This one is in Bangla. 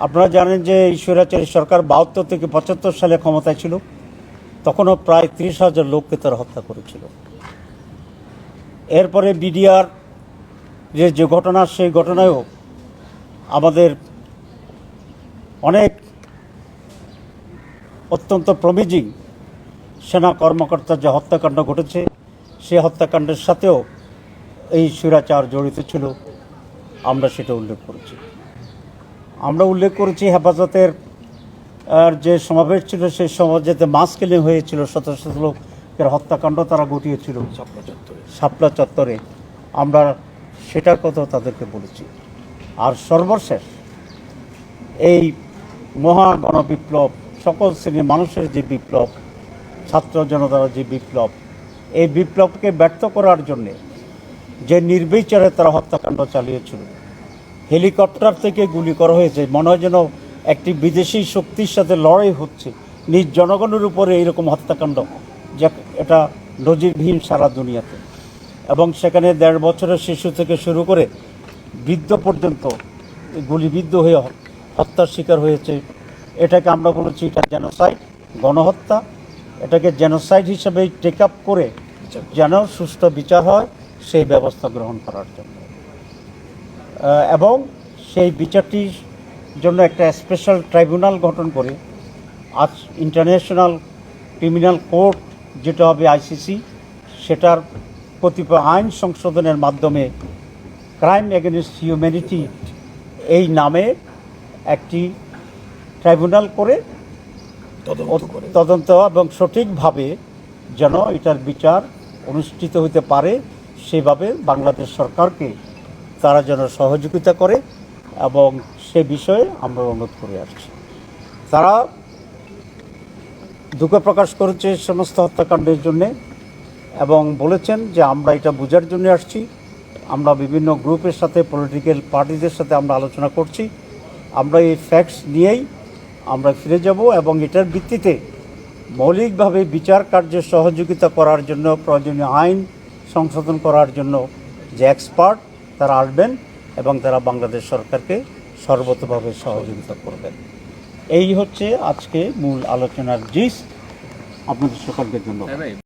আপনারা জানেন যে এই স্বৈরাচারী সরকার বাহাত্তর থেকে পঁচাত্তর সালে ক্ষমতায় ছিল। তখনও প্রায় তিরিশ হাজার লোককে তারা হত্যা করেছিল। এরপরে বিডিআর যে যে ঘটনা, সেই ঘটনায়ও আমাদের অনেক অত্যন্ত প্রমিজিং সেনা কর্মকর্তার যে হত্যাকাণ্ড ঘটেছে, সেই হত্যাকাণ্ডের সাথেও এই স্বৈরাচার জড়িত ছিল। আমরা সেটা উল্লেখ করেছি। আমরা উল্লেখ করেছি হেফাজতের আর যে সমাবেশ ছিল সেই সমাজেতে মাস কিলিং হয়েছিল শত শত লোকের হত্যাকাণ্ড তারা ঘটিয়েছিল। শাপলা চত্বরে। আমরা সেটার কথাও তাদেরকে বলেছি। আর সর্বশেষ এই মহা গণবিপ্লব সকল শ্রেণির মানুষের যে বিপ্লব ছাত্র জনতার যে বিপ্লব এই বিপ্লবকে ব্যর্থ করার জন্যে যে নির্বিচারে তারা হত্যাকাণ্ড চালিয়েছিল হেলিকপ্টার থেকে গুলি করা হয়েছে। মনে হয় যেন একটি বিদেশি শক্তির সাথে লড়াই হচ্ছে। নিজ জনগণের উপরে এইরকম হত্যাকাণ্ড, যা এটা নজিরবিহীন সারা দুনিয়াতে। এবং সেখানে দেড় বছরের শিশু থেকে শুরু করে বৃদ্ধ পর্যন্ত গুলিবিদ্ধ হয়ে হত্যার শিকার হয়েছে। এটাকে আমরা বলেছি এটা জেনোসাইড গণহত্যা। এটাকে জেনোসাইড হিসেবে টেক আপ করে যেন সুষ্ঠু বিচার হয়, সেই ব্যবস্থা গ্রহণ করার জন্য। এবং সেই বিচারটির জন্য একটা স্পেশাল ট্রাইব্যুনাল গঠন করে। আজ ইন্টারন্যাশনাল ক্রিমিনাল কোর্ট যেটা হবে আইসিসি সেটার কতিপয় আইন সংশোধনের মাধ্যমে ক্রাইম এগেনস্ট হিউম্যানিটি এই নামে একটি ট্রাইব্যুনাল করে তদন্ত এবং সঠিকভাবে যেন এটার বিচার অনুষ্ঠিত হতে পারে সেভাবে বাংলাদেশ সরকারকে তারা যেন সহযোগিতা করে এবং সে বিষয়ে আমরা অনুরোধ করে আসছি। তারা দুঃখ প্রকাশ করেছে সমস্ত হত্যাকাণ্ডের জন্যে এবং বলেছেন যে আমরা এটা বোঝার জন্য আসছি। আমরা বিভিন্ন গ্রুপের সাথে পলিটিক্যাল পার্টিদের সাথে আমরা আলোচনা করছি। আমরা এই ফ্যাক্টস নিয়েই আমরা ফিরে যাব এবং এটার ভিত্তিতে মৌলিকভাবে বিচার কার্যে সহযোগিতা করার জন্য, প্রয়োজনীয় আইন সংশোধন করার জন্য যে এক্সপার্ট তারা আসবেন এবং তারা বাংলাদেশ সরকারকে সর্বতভাবে সহযোগিতা করবেন। এই হচ্ছে আজকে মূল আলোচনার জিস আপনাদের সকলকে ধন্যবাদ।